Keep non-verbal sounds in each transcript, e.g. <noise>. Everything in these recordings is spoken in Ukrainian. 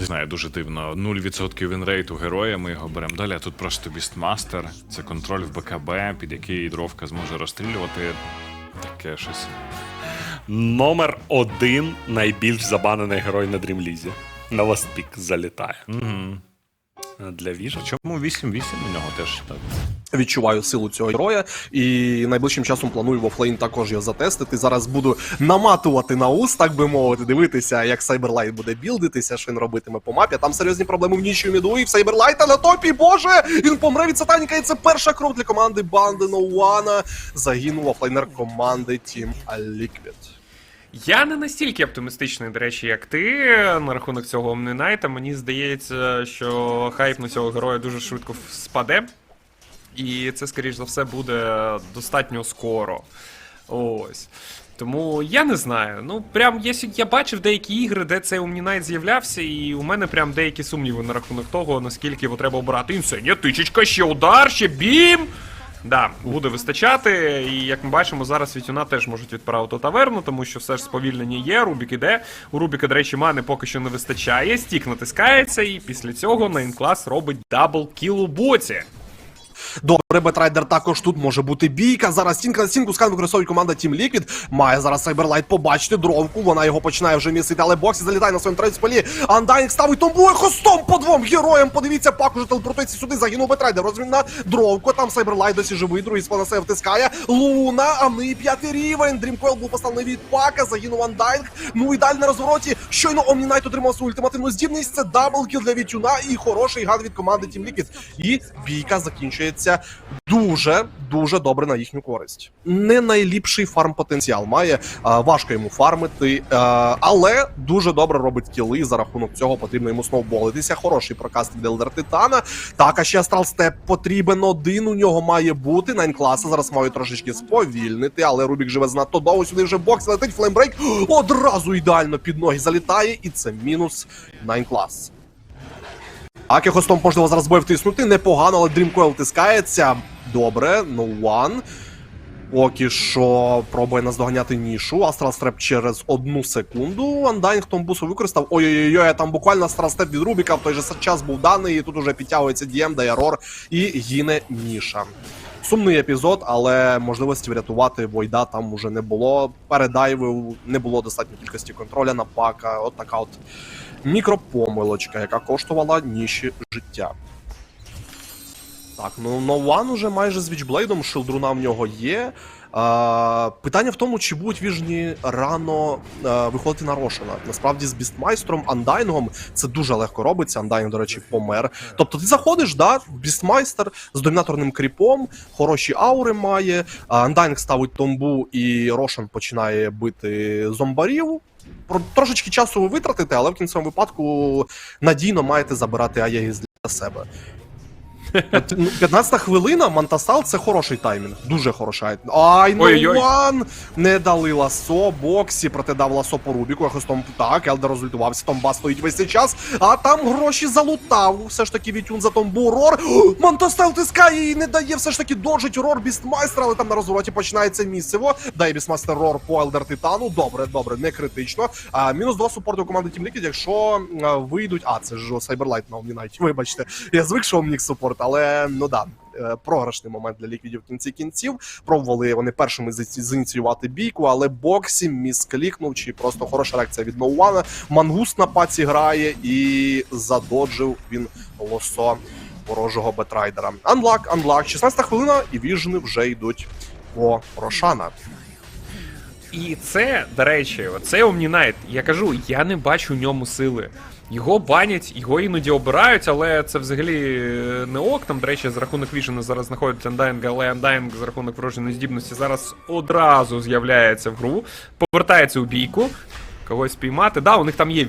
Не знаю, дуже дивно. 0% вінрейту героя, ми його беремо далі. А тут просто Бістмастер. Це контроль в БКБ, під який дровка зможе розстрілювати. Таке щось. Номер один найбільш забанений герой на дрімлізі. На ластпік залітає. Угу. Для Віжа. Чому 8-8 у нього теж так? Відчуваю силу цього героя, і найближчим часом планую в офлейн також його затестити. Зараз буду наматувати на ус, так би мовити, дивитися, як Сайберлайт буде білдитися, що він робитиме по мапі. Там серйозні проблеми в нічю міду, і в Сайберлайта на топі. Боже! Він помре від сатаніка, і це перша кров для команди банди Ноуана. Загинув офлейнер команди Team Liquid. Я не настільки оптимістичний, до речі, як ти на рахунок цього Omni Мені здається, що хайп на цього героя дуже швидко спаде. І це, скоріш за все, буде достатньо скоро. Ось. Тому я не знаю. Ну, прям я, я бачив деякі ігри, де цей Omni з'являвся, і у мене прям деякі сумніви на рахунок того, наскільки його треба обирати. Інсенія, тичечка, ще удар, ще бім. Да, буде вистачати, і як ми бачимо, зараз Вітюна теж можуть відправити таверну, тому що все ж сповільнення є, Рубік іде. У Рубіка, до речі, мани поки що не вистачає. Стік натискається, і після цього Найнклас робить дабл кіл у боці. Добре, Бетрайдер також тут може бути бійка. Зараз стінка на стінку скан використовує команда Team Liquid. Має зараз Сайберлайт побачити дровку. Вона його починає вже місити, але боксі залітає на своєму третій спалі. Андайнг ставить томбує хостом по двом героям. Подивіться, пак уже телепортується сюди. Загинув Бетрайдер. Розмін на дровку. Там Сайберлайт досі живий. Другий спал на себе втискає. Луна, а ми п'ятий рівень. Дрімкойл був поставлений від пака. Загинув Андайнг. Ну і далі на розвороті. Щойно Омнінайт отримав свою ультимативну здібність. Це даблкіл для Вітюна і хороший гад від команди Team Liquid. І бійка закінчується дуже дуже добре на їхню користь. Не найліпший фарм потенціал має, важко йому фармити, але дуже добре робить кіли. За рахунок цього потрібно йому сноуболитися. Хороший прокаст від Елдер Титана. Так, а ще Астрал Степ потрібен один. У нього має бути. Найн класи зараз мають трошечки сповільнити, але Рубік живе занадто довго. Сюди вже бокс летить флеймбрейк. Одразу ідеально під ноги залітає, і це мінус Найн клас. Аки хостом можливо зараз бой втиснути. Непогано, але Dreamcoil тискається. Добре, no one. Поки що пробує наздоганяти нішу. Step через одну секунду. Undying Томбусу використав. Ой-ой-ой, там буквально Step від Рубіка в той же час був даний, і тут уже підтягується DM, дає рор і гине ніша. Сумний епізод, але можливості врятувати Войда там уже не було. Передайвив, не було достатньої кількості контроля на пака. От така от мікропомилочка, яка коштувала ніші життя. Так, ну Нован уже майже з Вічблейдом, шилдруна в нього є. А, питання в тому, чи будуть віжні рано а, виходити на Рошана. Насправді з бістмайстром, андайнгом це дуже легко робиться. Андайнг, до речі, помер. Тобто ти заходиш, да, бістмайстер з домінаторним кріпом, хороші аури має. Андайнг ставить томбу, і Рошан починає бити зомбарів. Трошечки часу ви витратите, але в кінцевому випадку надійно маєте забирати Аєгіс для себе. От, ну, 15 хвилина, Мантасал це хороший таймінг. Дуже хороший. Ай, ну ван! Не дали ласо, боксі, проте дав ласо по Рубіку, якось там так, Елдер розультувався, Томба стоїть весь цей час, а там гроші залутав. Все ж таки Вітюн за Томбу. Рор. Мантасал тискає і не дає все ж таки дожить Рор Бістмайстра, але там на розвороті починається місиво. Дає Бістмайстер Рор по Елдер Титану. Добре, добре, не критично. А, мінус два супорту команди Team Liquid, якщо вийдуть. А, це ж Сайберлайт на Omni Вибачте, я звик, що Omnix супорт, але ну да. е, Програшний момент для ліквідів в кінці кінців. Пробували вони першими зініціювати бійку, але боксі місклікнув, чи просто хороша реакція від Ноуана. Мангус на паці грає і задоджив він лосо ворожого бетрайдера. Анлак, анлак, 16 хвилина, і віжни вже йдуть по Рошана. І це, до речі, оце Omni Я кажу, я не бачу в ньому сили. Його банять, його іноді обирають, але це взагалі е, не ок. Там, до речі, за рахунок Віжена зараз знаходить Андайнг, але Андайнг за рахунок вродженої здібності зараз одразу з'являється в гру, повертається у бійку, когось спіймати. Да, у них там є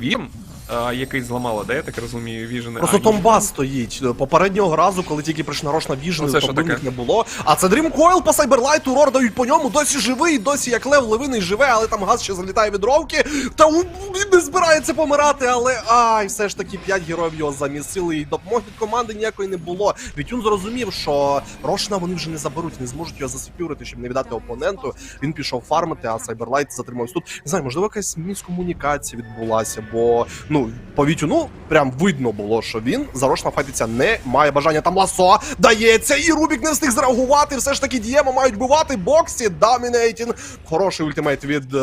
який зламала, да, я так розумію, Віжен. Просто Томба стоїть. Попереднього разу, коли тільки прийшла Рошна Віжн, Ну, це що Томби в них не було. А це Дрім Койл по Сайберлайту, Рор дають по ньому, досі живий, досі як лев левиний живе, але там газ ще залітає від ровки. Та він не збирається помирати, але ай, все ж таки п'ять героїв його замісили, і допомоги від команди ніякої не було. Вітюн зрозумів, що Рошна вони вже не заберуть, не зможуть його засекюрити, щоб не віддати опоненту. Він пішов фармити, а Сайберлайт затримався тут. Не знаю, можливо, якась міскомунікація відбулася, бо ну ну, по Вітюну прям видно було, що він зарошно файтиться не має бажання. Там ласо дається, і Рубік не встиг зреагувати. Все ж таки діємо мають бивати. Боксі, Домінейтін. Хороший ультимейт від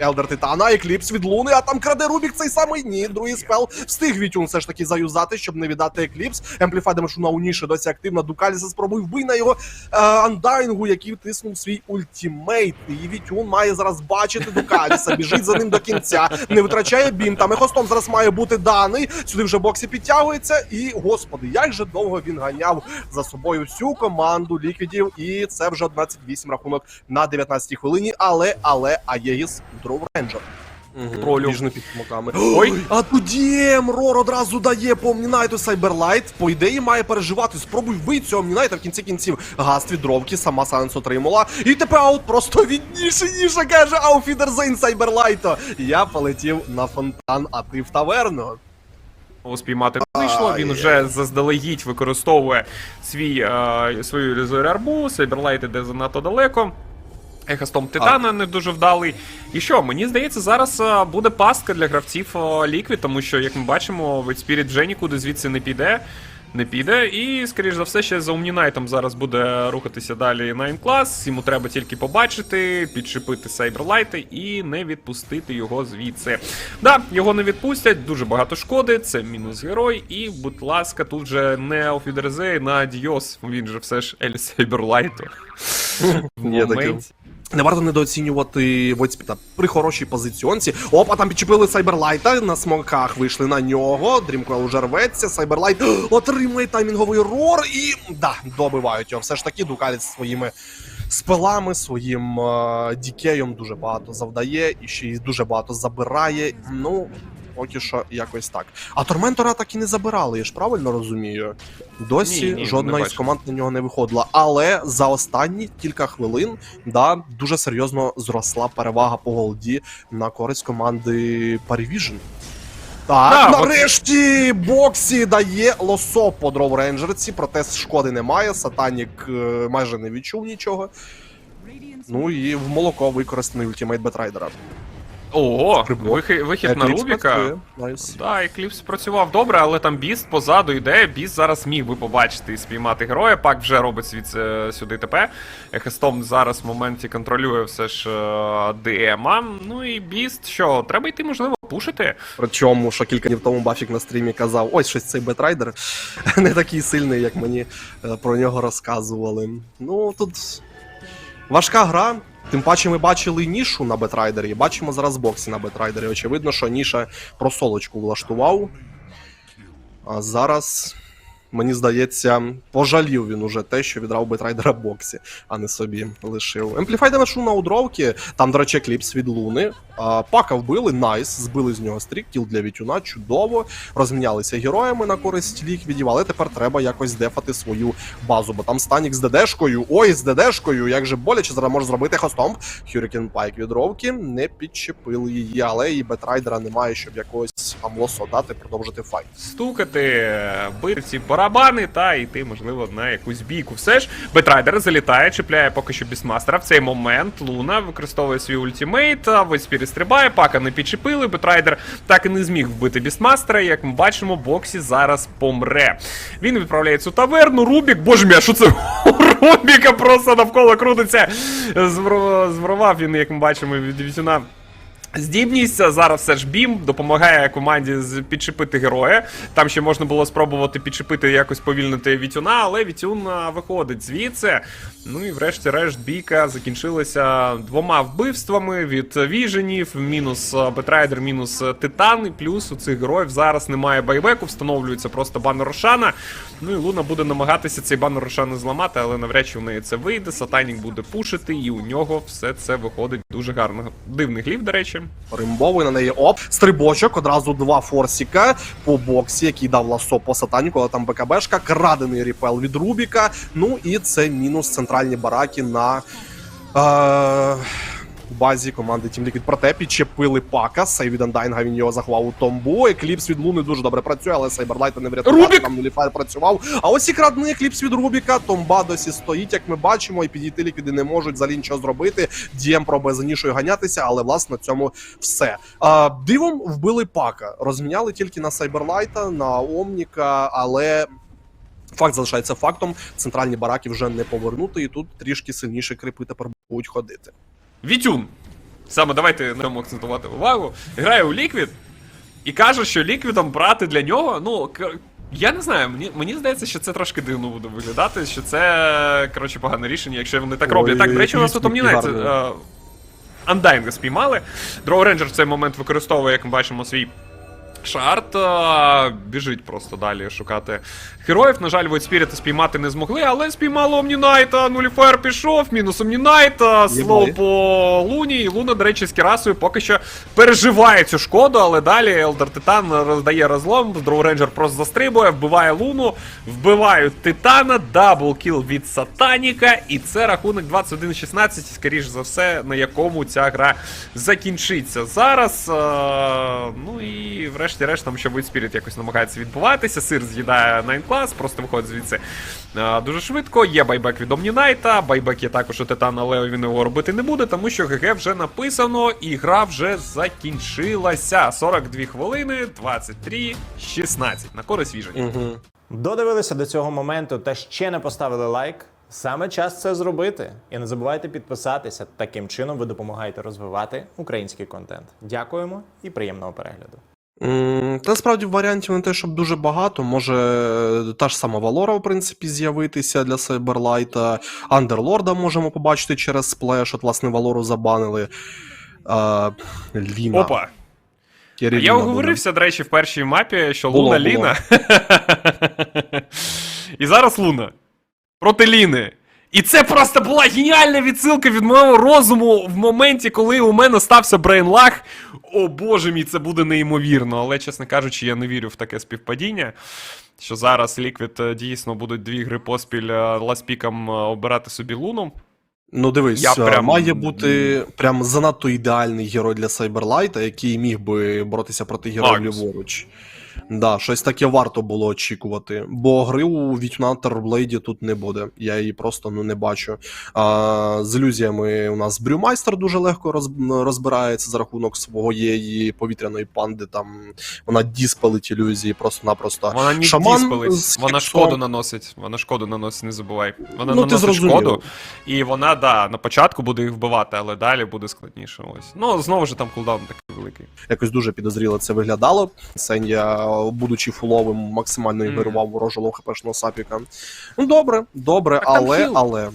Елдер Титана, Екліпс від Луни, а там краде Рубік цей самий ні. Другий спел встиг Вітюн все ж таки заюзати, щоб не віддати Екліпс. Емпліфай Демешу на Уніші досі активна. Дукаліса спробує вбий на його е, андайнгу, який втиснув свій ультимейт. І Вітюн має зараз бачити Дукаліса, біжить за ним до кінця, не витрачає бім. Там ехостом зараз має бути даний. Сюди вже боксі підтягується. І господи, як же довго він ганяв за собою всю команду ліквідів. І це вже 11-8 рахунок на 19-й хвилині. Але, але Аєгіс Дров Рейнджер. Ролю. Між не під смоками. Ой. А тоді Мрор одразу дає по Omninight Сайберлайт. По ідеї має переживати. Спробуй вбити цього Omninight, в кінці кінців гаст від дровки, сама Сайленс отримала. І тепер аут просто відніше, ніше каже Ауфідерзейн Сайберлайто. Я полетів на фонтан, а ти в таверну. спіймати вийшло. Він вже заздалегідь використовує свій, е, свою ілюзію арбу, Сайберлайт іде занадто далеко. Ехостом Титана не дуже вдалий. І що, мені здається, зараз е, буде пастка для гравців Ліквід, тому що, як ми бачимо, Spirit вже нікуди звідси не піде. Не піде, і, скоріш за все, ще за Omninite зараз буде рухатися далі Nine Class. Йому треба тільки побачити, підшипити Сайберлайти і не відпустити його звідси. Да, його не відпустять, дуже багато шкоди, це мінус герой. І, будь ласка, тут же не Офідерзей на Діос, він же все ж Ель Сайберлайту. В моменті. Не варто недооцінювати Войцпіта при хорошій позиціонці. Опа, там підчепили Сайберлайта, на смоках вийшли на нього. Дрімквел уже рветься. Сайберлайт отримує таймінговий рор і да, добивають його. Все ж таки, Дукаліс своїми спилами, своїм е, дікеєм дуже багато завдає і ще й дуже багато забирає. Ну. Поки що якось так. А Торментора так і не забирали, я ж правильно розумію. Досі Ні, ні, жодна із бачу. команд на нього не виходила. Але за останні кілька хвилин да, дуже серйозно зросла перевага по голді на користь команди Parivision. Так, Да, от- нарешті боксі дає лосо по Дров Рейнджерці, проте шкоди немає. Сатанік е, майже не відчув нічого. Ну і в молоко використаний ультимейт Бетрайдера. Ого, Стрибок. вихи- вихід на Рубіка. Найс. Да, Екліпс працював добре, але там Біст позаду йде. Біст зараз міг би побачити і спіймати героя. Пак вже робить звідси сюди ТП. Ехестом зараз в моменті контролює все ж е, ДМа. Ну і Біст, що, треба йти, можливо, пушити. Причому, що кілька днів тому Бафік на стрімі казав: ось щось цей Бетрайдер <laughs> не такий сильний, як мені е, про нього розказували. Ну тут важка гра. Тим паче ми бачили нішу на Бетрайдері, бачимо зараз боксі на Бетрайдері. Очевидно, що ніша просолочку влаштував. А зараз, мені здається, пожалів він уже те, що відрав Бетрайдера боксі, а не собі лишив. Емпліфай демешу на удровки, там, до речі, кліпс від Луни. А, Пака вбили, найс, збили з нього стрік, кіл для Вітюна, чудово. Розмінялися героями на користь ліквідів, але тепер треба якось дефати свою базу, бо там Станік з ДДшкою. Ой, з ДДшкою, як же боляче зараз може зробити хостом. Хюрікен Пайк від Ровки, не підчепили її, але і Бетрайдера немає, щоб якогось амлосо дати, продовжити файт. Стукати, бити ці барабани та йти, можливо, на якусь бійку. Все ж, Бетрайдер залітає, чіпляє поки що бісмастера. В цей момент Луна використовує свій ультимейт, а Войспір стрибає, пака не підчепили. Бетрайдер так і не зміг вбити бісмастера. Як ми бачимо, Боксі зараз помре. Він відправляється у таверну. Рубік, боже мій, а що це? Рубіка просто навколо крутиться. Звровав він, як ми бачимо, від Вітюна. Здібність зараз все ж бім допомагає команді підчепити героя. Там ще можна було спробувати підчепити якось повільнити Вітюна, але Вітюн виходить звідси. Ну і врешті-решт бійка закінчилася двома вбивствами від віженів, мінус Бетрайдер, мінус Титан. І плюс у цих героїв зараз немає байбеку, встановлюється просто банер Рошана. Ну і Луна буде намагатися цей банер Рошана зламати, але навряд чи в неї це вийде. Сатанік буде пушити, і у нього все це виходить дуже гарно. Дивний глів, до речі. Римбовий на неї оп, стрибочок, одразу два форсіка по боксі, який дав ласо по сатаніку, але там БКБшка, крадений ріпел від Рубіка. Ну і це мінус центральні бараки на. Е... у базі команди Team Liquid. Проте підчепили Пака, сейв від Андайнга, він його заховав у Томбу. Екліпс від Луни дуже добре працює, але Сайберлайта не врятував. Рубік! Там Нуліфайр працював. А ось і крадний екліпс від Рубіка. Томба досі стоїть, як ми бачимо, і підійти ліквіди не можуть взагалі нічого зробити. Дієм пробує за нішою ганятися, але власне на цьому все. А, дивом вбили Пака. Розміняли тільки на Сайберлайта, на Омніка, але. Факт залишається фактом. Центральні бараки вже не повернути, і тут трішки сильніше крипи тепер будуть ходити. Вітюн. Саме давайте на цьому акцентувати увагу. Грає у Ліквід і каже, що ліквідом брати для нього, ну. Я не знаю, мені, мені здається, що це трошки дивно буде виглядати, що це коротше погане рішення, якщо вони так роблять. Ой, Так, до речі, у нас тут Omni Knight, е, Андайнга спіймали. Дроу Рейнджер в цей момент використовує, як ми бачимо, свій шарт. е, Біжить просто далі шукати героїв. На жаль, Spirit спіймати не змогли, але спіймали Омнінайта. Нуліфер пішов, мінус Омнінайта, слоу по Луні. І Луна, до речі, з Кірасою поки що переживає цю шкоду, але далі Елдер Титан роздає розлом. Дроу Рейнджер просто застрибує, вбиває Луну, вбивають Титана, даблкіл від Сатаніка. І це рахунок 21-16, скоріш за все, на якому ця гра закінчиться. Зараз. Е- ну і врешті-решт там ще Void якось намагається відбуватися. Сир з'їдає Class, просто виходить звідси е, дуже швидко. Є байбек від Omninite, байбек є також у Титана, але він його робити не буде, тому що ГГ вже написано, і гра вже закінчилася. 42 хвилини, 23-16. На користь віжені. Угу. Додивилися до цього моменту та ще не поставили лайк. Саме час це зробити. І не забувайте підписатися. Таким чином ви допомагаєте розвивати український контент. Дякуємо і приємного перегляду. Та насправді варіантів не те, щоб дуже багато. Може е, та ж сама Валора, в принципі, з'явитися для Сайберлайта. Андерлорда можемо побачити через сплеш. От, власне, Валору забанили. А, Ліна. Опа! Кері Я оговорився, до речі, в першій мапі, що Було, Луна було. Ліна. <laughs> І зараз Луна. Проти Ліни. І це просто була геніальна відсилка від мого розуму в моменті, коли у мене стався брейнлаг. О боже мій, це буде неймовірно. Але, чесно кажучи, я не вірю в таке співпадіння. Що зараз Ліквід е, дійсно будуть дві гри поспіль е, ласпіком е, обирати собі луну. Ну дивись, Я е, прям- має бути прям занадто ідеальний герой для Сайберлайта, який міг би боротися проти героїв ліворуч. Да, щось таке варто було очікувати. Бо гри у Вітюна Терблейді тут не буде. Я її просто ну, не бачу. А, з ілюзіями у нас Брюмайстер дуже легко роз, розбирається за рахунок своєї повітряної панди. Там вона діспелить ілюзії просто-напросто. Вона не Шаман діспелить, вона шкоду наносить. Вона шкоду наносить, не забувай. Вона Ну, наносить шкоду, і вона, да, на початку буде їх вбивати, але далі буде складніше. Ось. Ну, знову ж там кулдаун такий великий. Якось дуже підозріло це виглядало. Сенія, будучи фуловим, максимально ігнорував mm. ворожого хпшного сапіка. Ну добре, добре, Так але, хіл. але.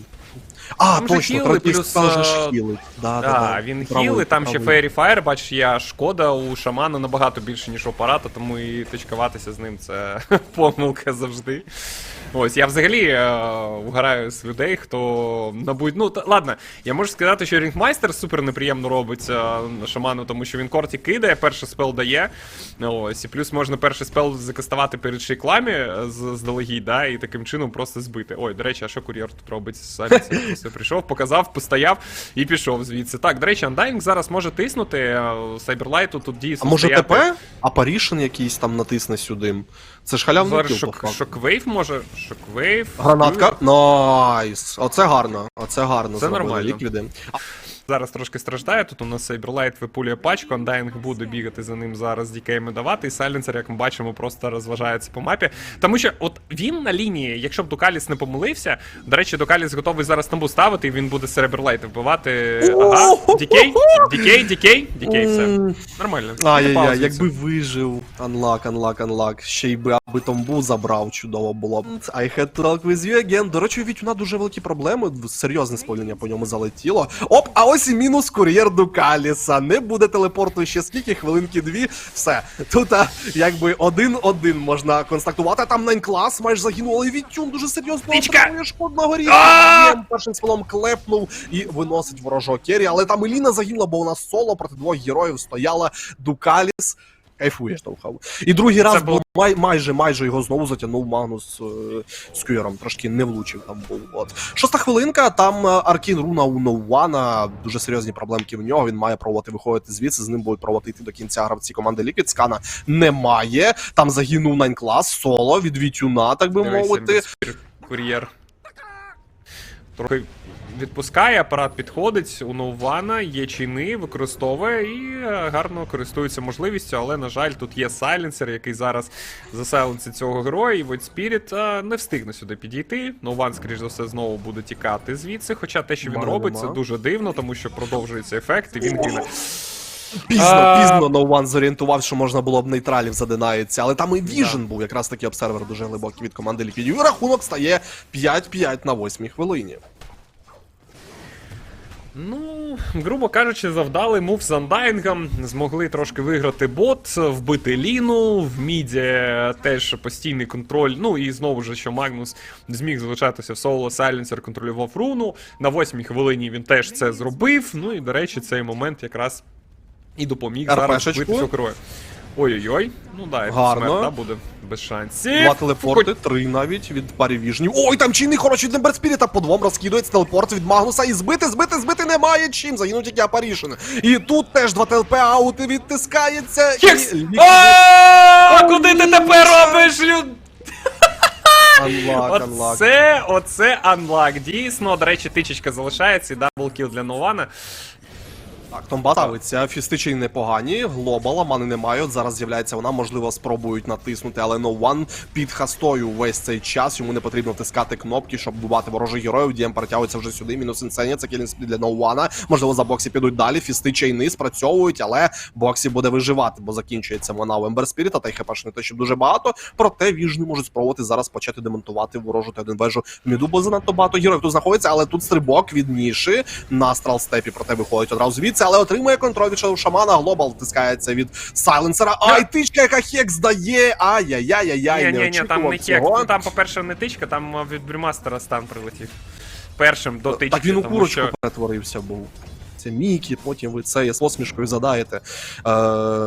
А, Там точно, хіли, плюс, е, ж хілить. Да, да, да. він Правий, хіл, і там ще правий. Fairy Fire, бачиш, я шкода у шамана набагато більше, ніж у апарата, тому і точкуватися з ним це <laughs> помилка завжди. Ось, я взагалі е, угораю з людей, хто набудь. Ну, та, ладно, я можу сказати, що Рінгмайстер супер неприємно робить е, шаману, тому що він корті кидає, перший спел дає. Ось, і плюс можна перший спел закастувати перед шейкламі е, з- здалегідь, да, і таким чином просто збити. Ой, до речі, а що кур'єр тут робить? Самі <laughs> просто прийшов, показав, постояв і пішов звідси. Так, до речі, Undying зараз може тиснути. Сайберлайту тут А може стояти. ТП? Апарішн якийсь там натисне сюди. Це ж халявний Зараз кіл, по шок, факту. шоквейв може. Шоквейв. Гранатка. Найс. Оце гарно. Оце гарно. Це зробили нормально. Ліквіди. Зараз трошки страждає. Тут у нас Сайберлайт випулює пачку, Undying буде бігати за ним зараз дікейми давати. І Сайленсер, як ми бачимо, просто розважається по мапі. Тому що от він на лінії, якщо б Дукаліс не помилився, до речі, Дукаліс готовий зараз тамбу ставити, і він буде Сереберлайт вбивати. Ага, дікей, дікей, дікей, дікей, все. Нормально. Ай-яй-яй, якби вижив. Unlock, unlock, unlock. Ще й би аби Томбу забрав, чудово було б. I had to talk with you again. До речі, у Вітюна дуже великі проблеми. Серйозне сповільнення по ньому залетіло. Оп, а ось і мінус кур'єр Дукаліса. Не буде телепорту ще скільки, хвилинки дві. Все. Тут а, якби один-один можна констатувати. Там найн клас майже загинув, але Вітюн дуже серйозно отримує шкод на горі. Першим спелом клепнув і виносить ворожого керрі. Але там Еліна загинула, бо у нас соло проти двох героїв стояла Дукаліс. Кайфує штовхав. І другий раз був май, майже майже його знову затягнув Магнус е, з Кюєром. Трошки не влучив там був. От. Шоста хвилинка, там е, Аркін Руна у Ноуана. Дуже серйозні проблемки в нього. Він має пробувати виходити звідси. З ним будуть пробувати йти до кінця гравці команди Liquid. Скана немає. Там загинув Найн клас, соло від Вітюна, так би Дивися, мовити. Кур'єр. Трохи відпускає, апарат підходить у Ноувана, є чини, використовує і е, гарно користується можливістю, але, на жаль, тут є сайленсер, який зараз засайленсить цього героя, і Void Spirit е, не встигне сюди підійти. Нован, скоріш за все, знову буде тікати звідси. Хоча те, що він робить, це дуже дивно, тому що продовжується ефект, і він гине. Пізно, пізно Ноуан зорієнтував, що можна було б нейтралів задинається, але там і Віжен був, якраз таки обсервер дуже глибокий від команди Liquid. І рахунок стає 5-5 на 8 хвилині. Ну, грубо кажучи, завдали мув з андайнгом, змогли трошки виграти бот, вбити Ліну, в міді теж постійний контроль. Ну і знову ж, що Магнус зміг залишатися в соло, Сайленсер контролював руну. На восьмій хвилині він теж це зробив. Ну і, до речі, цей момент якраз і допоміг зараз вбити цього героя. Ой-ой-ой, ну да, Гарно. смерть, да, буде без шансів. Два телепорти, три навіть від парі віжнів. Ой, там чийний хороший від Емберспіріта по двом розкидується телепорт від Магнуса. І збити, збити, збити немає чим. Загинув тільки Апарішин. І тут теж два ТЛП аути відтискається. Хекс! І... А куди ти тепер робиш, люд? Unlock, unlock. Оце, оце анлак. Дійсно, до речі, тичечка залишається і даблкіл для Нована. Так, Томба ставиться, фістичі непогані, глобала, мани немає. От зараз з'являється вона, можливо, спробують натиснути, але No One під хастою весь цей час. Йому не потрібно втискати кнопки, щоб бувати ворожих героїв. Дієм перетягується вже сюди. Мінус інсенія, це кілінг для No One. Можливо, за боксі підуть далі. Фісти чайни спрацьовують, але боксі буде виживати, бо закінчується вона у Ембер Спіріта, та й хп не те, щоб дуже багато. Проте віжни можуть спробувати зараз почати демонтувати ворожу Т1 вежу в міду, бо занадто багато героїв тут знаходиться, але тут стрибок від ніші на Астрал степі, проте виходить одразу звідси, але отримує контроль від шамана. Глобал втискається від сайленсера. Ай, тичка, яка хекс дає. Ай-яй-яй-яй, Ні, ні, ні, там не хек. Ну там, по-перше, не тичка, там від брюмастера стан прилетів. Першим до тички. Так він у курочку перетворився був. Це Мікі, потім ви це з посмішкою задаєте е,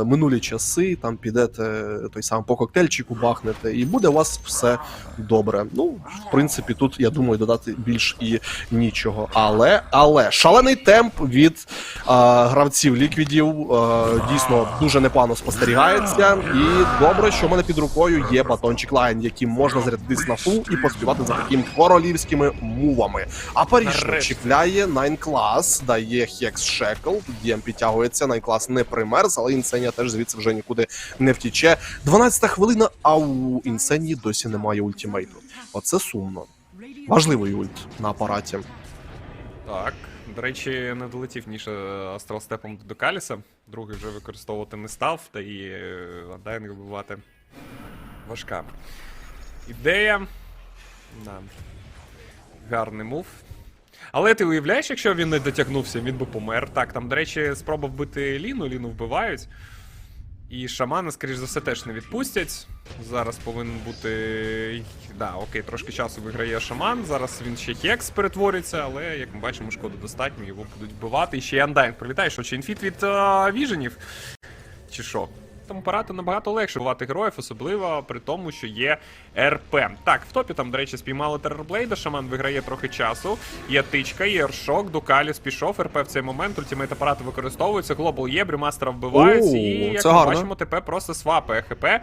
минулі часи, там підете той сам по коктейльчику бахнете, і буде у вас все добре. Ну, в принципі, тут я думаю, додати більш і нічого. Але, але шалений темп від е, гравців ліквідів е, дійсно дуже непогано спостерігається. І добре, що в мене під рукою є батончик лайн, яким можна зарядитись на фул і поспівати за таким королівськими мувами. А Паріж чіпляє Найн клас, дає Хекс Шекл. Дієм підтягується. Найн клас не примерз, але інсенія теж звідси вже нікуди не втіче. 12-та хвилина, а у інсенії досі немає ультімейту. Оце сумно. Важливий ульт на апараті. Так. До речі, не долетів ніж астралстепом до Каліса. Другий вже використовувати не став, та і Адайнг вбивати важка. Ідея. Да. Гарний мув. Але ти уявляєш, якщо він не дотягнувся, він би помер. Так, там, до речі, спроба вбити Ліну, Ліну вбивають. І шамана, скоріш за все, теж не відпустять. Зараз повинен бути. Да, окей, трошки часу виграє шаман. Зараз він ще хекс перетвориться, але як ми бачимо, шкоди достатньо, його будуть вбивати. І ще й Андайн прилітає, що інфіт від а, віженів? Чи що? Тому парати набагато легше бувати героїв, особливо при тому, що є РП. Так, в топі там, до речі, спіймали Террорблейда, шаман виграє трохи часу. Є тичка, є ершок, Дукаліс пішов, РП в цей момент, ультимейт апарати використовуються, глобал є, брюмастера вбивають, О, і як ми гарно. бачимо, ТП просто свапає ХП. Е,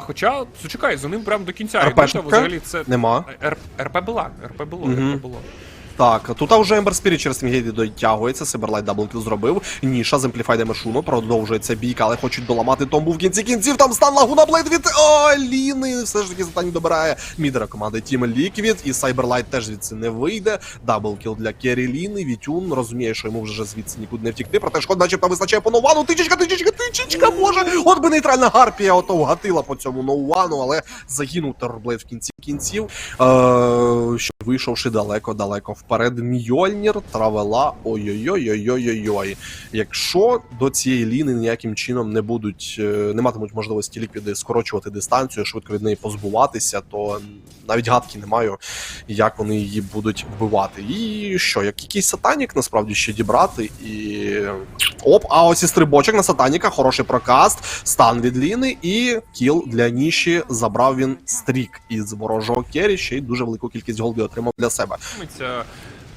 хоча, зачекай, за ним прямо до кінця. РПшка? йдуть, взагалі це. Нема. Р- РП була, РП було, Мгм. РП було. Так, тут вже Ембер Спіріт через Мігейді дотягується, Сиберлайт даблкіл зробив. Ніша з Amplified Демешуно, продовжується бійка, але хочуть доламати Томбу в кінці кінців. Там стан Лагуна Блейд від О, Ліни. Все ж таки затань добирає мідера команди Team Liquid. І Сайберлайт теж звідси не вийде. Даблкіл для Керрі Ліни. Вітюн розуміє, що йому вже звідси нікуди не втікти. Проте шкод, начебто вистачає по Новану. Тичечка, тичечка, тичечка, боже! От би нейтральна гарпія ото вгатила по цьому Ноувану, але загинув Террорблейд в кінці кінців. Е, вийшовши далеко-далеко вперед, Мьольнір, Травела. Ой-ой-ой-ой-ой-ой. Якщо до цієї ліни ніяким чином не будуть, е, не матимуть можливості ліквіди скорочувати дистанцію, швидко від неї позбуватися, то навіть гадки не маю, як вони її будуть вбивати. І що, як якийсь сатанік насправді ще дібрати, і. Оп, а ось і стрибочок на сатаніка, хороший прокаст, стан від Ліни і кіл для Ніші забрав він стрік із ворожого керрі, ще й дуже велику кількість голди отримав для себе.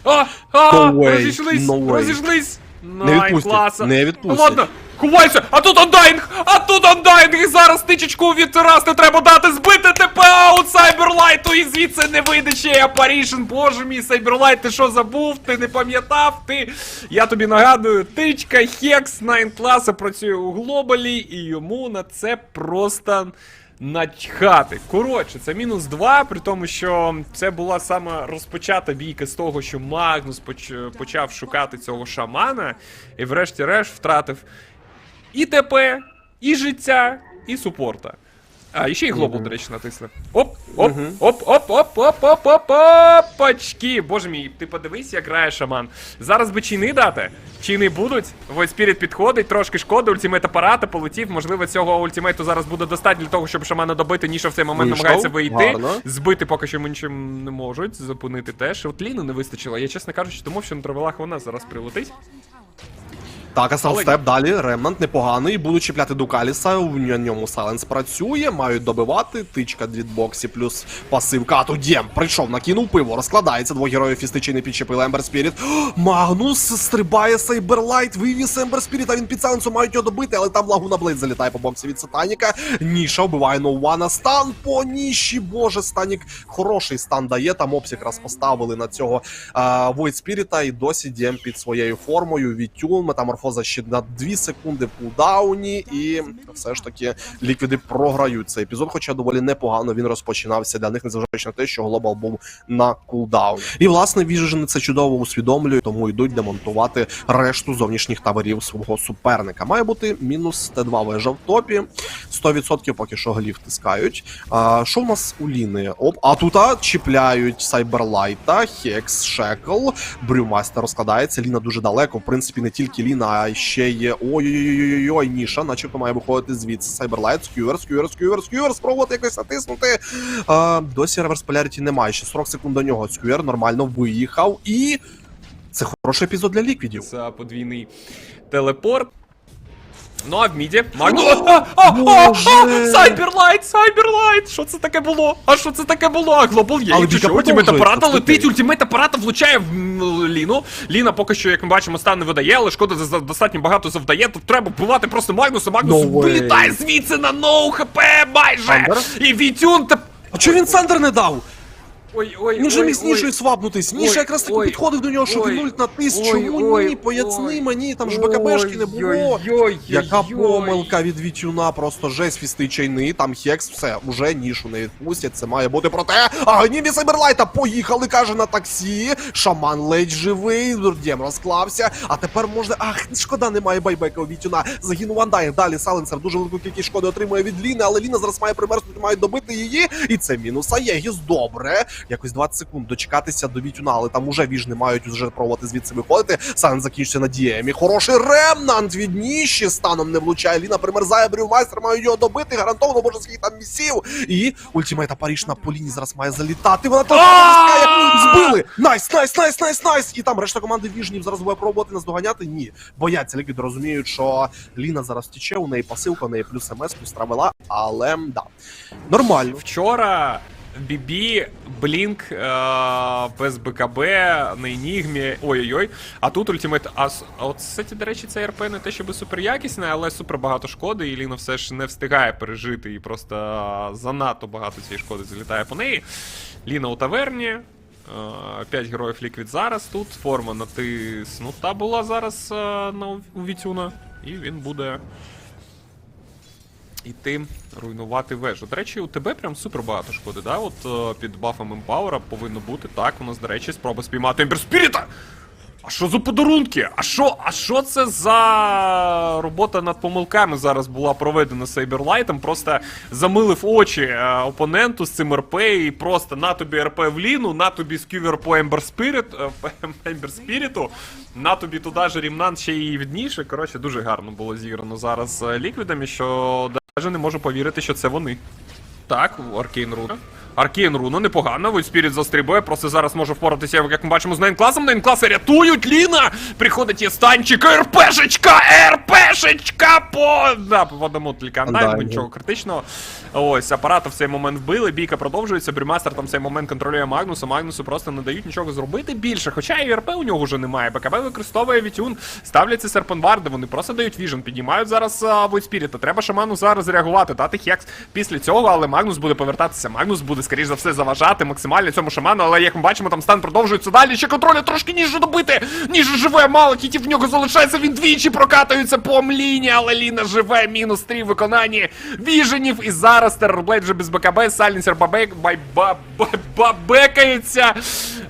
А, а, No way, розійшлись, no way. розійшлись. Не Най, відпустять, класа. не відпустять. Ладно, ховайся, а тут андайнг, а тут андайнг, і зараз тичечку від терас не треба дати, збити ТП аут Сайберлайту, і звідси не вийде ще й Апарішн, боже мій, Сайберлайт, ти що забув, ти не пам'ятав, ти, я тобі нагадую, тичка, Хекс, Найн класа працює у глобалі, і йому на це просто начхати. Коротше, це мінус 2, при тому, що це була саме розпочата бійка з того, що Магнус поч- почав шукати цього шамана, і врешті-решт втратив і ТП, і життя, і супорта. А, і ще й глобал, до речі, натисли. Оп, оп, оп, оп, оп, оп, оп, оп, опачки. Боже мій, ти подивись, як грає шаман. Зараз би чайни дати. Чайни будуть. Spirit підходить, трошки шкоди, ультимейт апарата полетів. Можливо, цього ультимейту зараз буде достатньо для того, щоб шамана добити. Ніша в цей момент Вийшов, намагається вийти. гарно. Збити поки що нічим не можуть. Зупинити теж. От Ліни не вистачило. Я, чесно кажучи, думав, що на травелах вона зараз прилетить. Так, Але- Степ далі, Ремнант непоганий, будуть чіпляти Дукаліса, у ньому Сайленс працює, мають добивати, тичка від боксі плюс пасивка, а тут Дєм прийшов, накинув пиво, розкладається, двох героїв фістичі не підчепили Ембер Спіріт. <gasps> Магнус стрибає Сейберлайт, вивіз Ембер Спіріт, а він під Сайленсом мають його добити, але там Лагуна Блейд залітає по боксі від Сатаніка. Ніша вбиває Ноуана, стан по ніші, боже, Станік хороший стан дає, там опс якраз поставили на цього Void Спіріта і досі Дєм під своєю формою, відтюн, метаморфоза ще на 2 секунди в кулдауні, і все ж таки ліквіди програють цей епізод, хоча доволі непогано він розпочинався для них, незважаючи на те, що глобал був на кулдауні. І власне Vision це чудово усвідомлює, тому йдуть демонтувати решту зовнішніх таверів свого суперника. Має бути мінус Т2 вежа в топі. 100% поки що глів тискають. А, що в нас у Ліни? Оп, а тут чіпляють Сайберлайта, Хекс, Шекл, Брюмастер розкладається. Ліна дуже далеко. В принципі, не тільки Ліна, а ще є. Ой-ой-ой-ой, Ніша, начебто має виходити звідси. Сайберлайт, скюверс, скюверс, скювер, скюверс, спробувати якось натиснути. А, досі реверс поляріті немає. Ще 40 секунд до нього. Скюер нормально виїхав. І це хороший епізод для ліквідів. Це подвійний телепорт. Ну а в міді Магнус. А, а, а, а, Сайберлайт, Сайберлайт! Що це таке було? А що це таке було? А глобал є. Якщо що, ультимейт апарата летить, ультимейт апарата влучає в Ліну. Ліна поки що, як ми бачимо, стан не видає, але шкода за- за- достатньо багато завдає. Тут треба вбивати просто Магнуса. Магнус No вилітає звідси на ноу хп майже. І Вітюн та. А чого він Сандер не дав? Ой, ой, Він же міг з. Нішою свапнутись. Ніша якраз таки підходив до нього, щоб ой, він ульт натис. Чому ні? Поясни мені, там ж БКБшки не було. Яка помилка від Вітюна, просто жесть фісти чайни, там Хекс, все, уже нішу не відпустять, це має бути проте. А гніві Сайберлайта поїхали, каже на таксі. Шаман ледь живий, Дурдєм розклався. А тепер можна. Ах, шкода, немає байбека у Вітюна. Загинув Андайг. Далі Сайленсер дуже велику кількість шкоди отримує від Ліни, але Ліна зараз має примерзнути, мають добити її. І це мінус Аєгіс. Добре. Якось 20 секунд дочекатися до Вітюна, але там уже віжни мають вже пробувати звідси виходити. Сан закінчиться на діємі. Хороший ремнант від ніші станом не влучає. Ліна примерзає, брювмайстер має його добити. Гарантовано може скільки там місів. І ультимейта Паріж на поліні зараз має залітати. Вона там запускає. Збили. Найс, найс, найс, найс, найс. І там решта команди віжнів зараз буде пробувати наздоганяти. Ні. Бояться ліквід розуміють, що Ліна зараз тіче, у неї пасилка, у неї плюс МС, плюс травела. Але да. Нормально. Вчора Блінк е, без БКБ на Енігмі. Ой-ой-ой. А тут ультимейт. А, от, кстати, до речі, це РП не те, щоб супер якісне, але супер багато шкоди, і Ліна все ж не встигає пережити, і просто е, занадто багато цієї шкоди залітає по неї. Ліна у таверні. 5 героїв Ліквід зараз тут. Форма натиснута була зараз е, на у Вітюна. І він буде іти руйнувати вежу. До речі, у тебе прям супер багато шкоди, да? От е, під бафом Емпауера повинно бути. Так, у нас, до речі, спроба спіймати Ембер Спіріта! А що за подарунки? А що, а що це за робота над помилками зараз була проведена Сейберлайтом? Просто замилив очі е, опоненту з цим РП і просто на тобі РП в ліну, на тобі скювер по Ембер е, Спіріту, <laughs> на тобі туди ж Рімнан ще і відніше. Коротше, дуже гарно було зіграно зараз е, ліквідами, що навіть не можу повірити, що це вони. Так, Аркейн Руна. Аркейн Руна непогано, Войт Спіріт застрибує, просто зараз може впоратися, як ми бачимо, з Нейнкласом. Нейнкласи рятують, Ліна! Приходить Єстанчик, РПшечка, РПшечка по... Да, по одному тільки Да, нічого критичного. Ось, апарата в цей момент вбили, бійка продовжується, Брюмастер там в цей момент контролює Магнуса, Магнусу просто не дають нічого зробити більше, хоча і РП у нього вже немає, БКБ використовує Вітюн, ставляться серпенварди, вони просто дають віжен, піднімають зараз Войт Спіріта, треба шаману зараз реагувати, дати хекс після цього, але Магнус буде повертатися, Магнус буде, скоріш за все, заважати максимально цьому шаману, але як ми бачимо, там стан продовжується далі, ще контроля трошки ніже добити, ніже живе, мало кітів в нього залишається, він двічі прокатується по Мліні, але Ліна живе, мінус 3 в виконанні віженів, і зараз Террорблейд вже без БКБ, Сайленсер бабек, бабекається,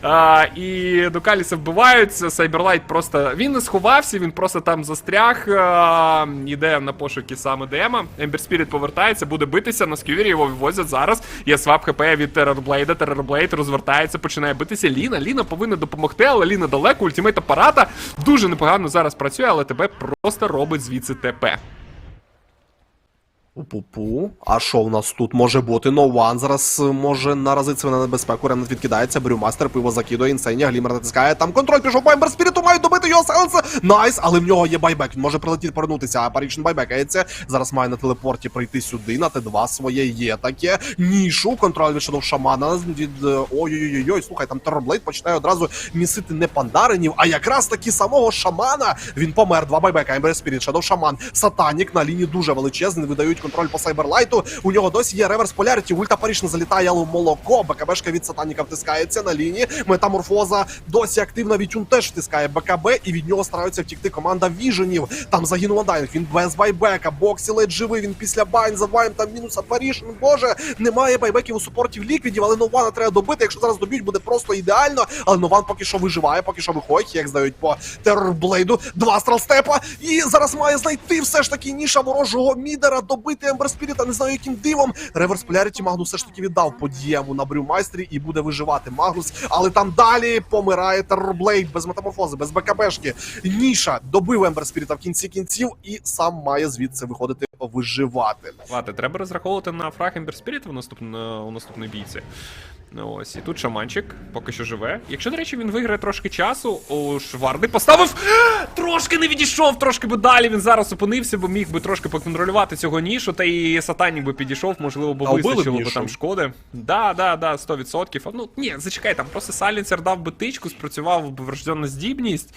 а, і до Каліса вбиваються, Сайберлайт просто, він не сховався, він просто там застряг, а, іде на пошуки саме ДМа, Ембер Спіріт повертається, буде битися, на скювері його вивозять зараз, є свап ХП від терорблейда, терорблейд розвертається, починає битися, Ліна, Ліна повинна допомогти, але Ліна далеко, ультимейт апарата дуже непогано зараз працює, але тебе просто робить звідси ТП. Пу-пу. А що в нас тут може бути? No One зараз е, може наразитися на небезпеку. Ремнет відкидається, Брюмастер, пиво закидує, інсейня, Глімер натискає. Там контроль пішов по Ембер Спіріту, мають добити його Сайленса. Найс, але в нього є байбек. Він може прилетіти повернутися, а Парічен байбекається. Зараз має на телепорті прийти сюди. На Т2 своє є таке. Нішу, контроль від Shadow Шамана від. е, Ой-ой-ой, слухай, там Террорблейд починає одразу місити не пандаринів, а якраз таки самого шамана. Він помер. Два байбека. Ембер Спіріт, Shadow Шаман. Сатанік на лінії дуже величезний. Видають контроль по Сайберлайту. У нього досі є реверс поляріті. Ульта Парішна залітає, але в молоко. БКБшка від Сатаніка втискається на лінії. Метаморфоза досі активна. Вітюн теж втискає БКБ, і від нього стараються втікти команда Віженів. Там загинув Дайнг. Він без байбека. Боксі ледь живий. Він після байн забаєм там мінус Парішн. Боже, немає байбеків у супортів ліквідів, але Нована треба добити. Якщо зараз доб'ють, буде просто ідеально. Але Нован поки що виживає, поки що виходить. Як здають по терорблейду. Два стралстепа. І зараз має знайти все ж таки ніша ворожого мідера, добити Ембер Спіріта. Не знаю, яким дивом. Реверс Поляріті Магнус все ж таки віддав по дієму на брюмайстрі і буде виживати Магнус. Але там далі помирає терорблейд без метаморфози, без БКБшки. Ніша добив Ембер Спіріта в кінці кінців і сам має звідси виходити виживати. Ладно, треба розраховувати на фраг Ембер Спіріт у наступно, у наступній бійці. Ну ось, і тут шаманчик поки що живе. Якщо, до речі, він виграє трошки часу, у Шварди поставив. <gasps> Трошки не відійшов, трошки би далі він зараз опинився, бо міг би трошки поконтролювати цього нішу, та і сатанік би підійшов, можливо, бо А б вистачило б там шкоди. Да, да, да, 100%. А, Ну, ні, зачекай, там просто Сайленсер дав би тичку, спрацював би врожденна здібність.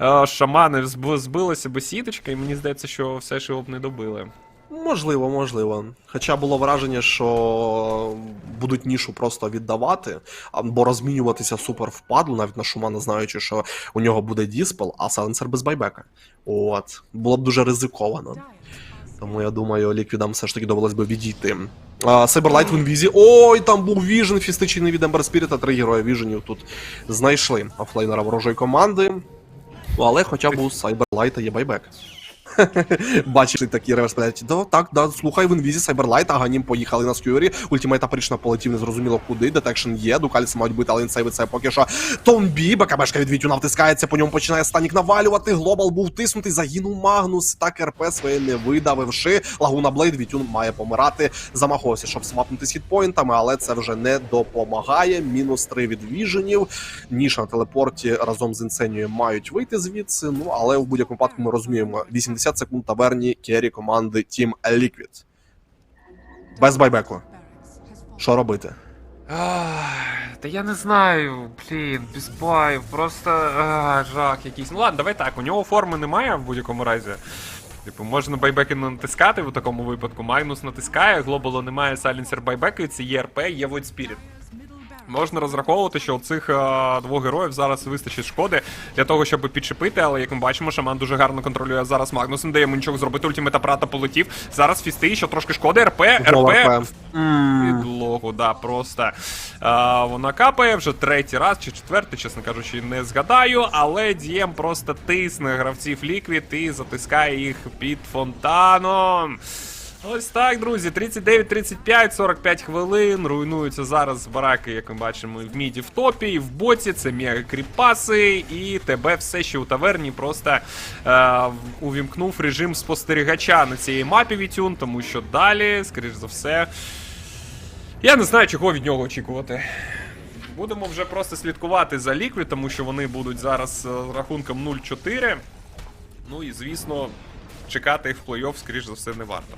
Е, Шамани зб- збилася би сіточка, і мені здається, що все ж його б не добили. Можливо, можливо. Хоча було враження, що будуть нішу просто віддавати, або розмінюватися супер впадло, навіть на Шумана, знаючи, що у нього буде діспел, а Сайленсер без байбека. От. Було б дуже ризиковано. Тому я думаю, ліквідам все ж таки довелось би відійти. Сайберлайт в інвізі. Ой, там був віжен фістичний від Ембер Спіріта. Три герої віженів тут знайшли офлейнера ворожої команди. Ну, Але хоча б у Сайберлайта є байбек. <laughs> Бачиш такі реверс пенальті. Да, так, да, слухай, в інвізі Сайберлайт, Аганім поїхали на скюрі. Ультимейт Апрішна полетів незрозуміло куди. Детекшн є, Дукаліс мають бити, але інсейви це поки що. Томбі, БКБшка від Вітюна втискається, по ньому починає Станік навалювати. Глобал був тиснутий, загинув Магнус. Так РП своє не видавивши. Лагуна Блейд Вітюн має помирати. Замаховувався, щоб свапнути з хітпоінтами, але це вже не допомагає. Мінус 3 від віженів. Ніша на телепорті разом з інсенією мають вийти звідси. Ну але в будь-якому випадку ми розуміємо. 80 секунд таверні кері команди Team Liquid. Без байбеку. Що робити? Ах, Та я не знаю, блін, без баїв, просто а, жах якийсь. Ну ладно, давай так, у нього форми немає в будь-якому разі. Типу, можна байбеки натискати в такому випадку. Майнус натискає, глобалу немає, сайленсер байбекається, є РП, є Void Spirit. Можна розраховувати, що у цих е, двох героїв зараз вистачить шкоди для того, щоб підчепити, але як ми бачимо, шаман дуже гарно контролює зараз Магнус. Не дає йому нічого зробити. Ультимейт апарата полетів. Зараз фісти, що трошки шкоди. РП, РП. РП. Підлогу, да, просто е, вона капає вже третій раз чи четвертий, чесно кажучи, не згадаю. Але Дієм просто тисне гравців Ліквід і затискає їх під фонтаном. Ось так, друзі, 39-35, 45 хвилин. Руйнуються зараз бараки, як ми бачимо, в міді в топі, і в боті. Це мега кріпаси, і тебе все ще у таверні просто е, увімкнув режим спостерігача на цій мапі Вітюн, тому що далі, скоріш за все, я не знаю, чого від нього очікувати. Будемо вже просто слідкувати за Ліквід, тому що вони будуть зараз е, з рахунком 0-4. Ну і звісно, чекати їх в плей-офф, скоріш за все, не варто.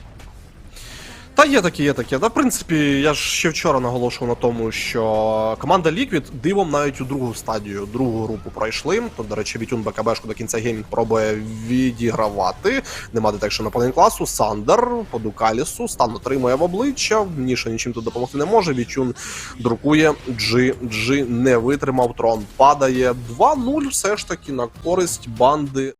Та є таке, є таке. Та в принципі, я ж ще вчора наголошував на тому, що команда Liquid дивом навіть у другу стадію, другу групу пройшли. Тут, до речі, Вітюн БКБшку до кінця геймінг пробує відігравати. Нема детекшн на класу. Сандер по Дукалісу. Стан отримує в обличчя. Ніша нічим тут допомогти не може. Вітюн друкує GG не витримав. Трон падає 2-0 все ж таки на користь банди